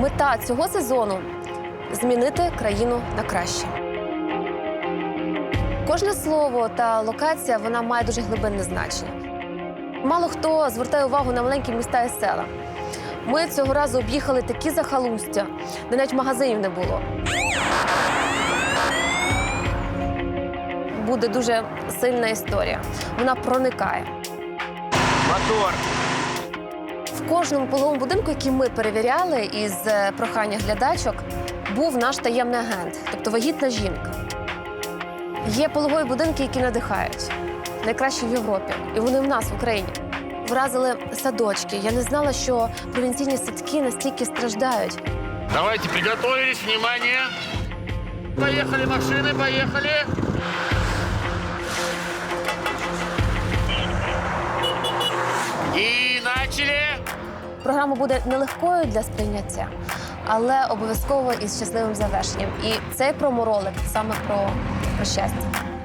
Мета цього сезону змінити країну на краще. Кожне слово та локація вона має дуже глибинне значення. Мало хто звертає увагу на маленькі міста і села. Ми цього разу об'їхали такі захалустя, де навіть магазинів не було. Буде дуже сильна історія. Вона проникає. Мотор. Кожному пологовому будинку, який ми перевіряли із е, прохання глядачок, був наш таємний агент, тобто вагітна жінка. Є пологові будинки, які надихають. Найкращі в Європі. І вони в нас в Україні. Вразили садочки. Я не знала, що провінційні садки настільки страждають. Давайте, приготовились, внимание. Поехали, машины, поехали. Програма буде нелегкою для сприйняття, але обов'язково із щасливим завершенням. І цей проморолик саме про, щастя.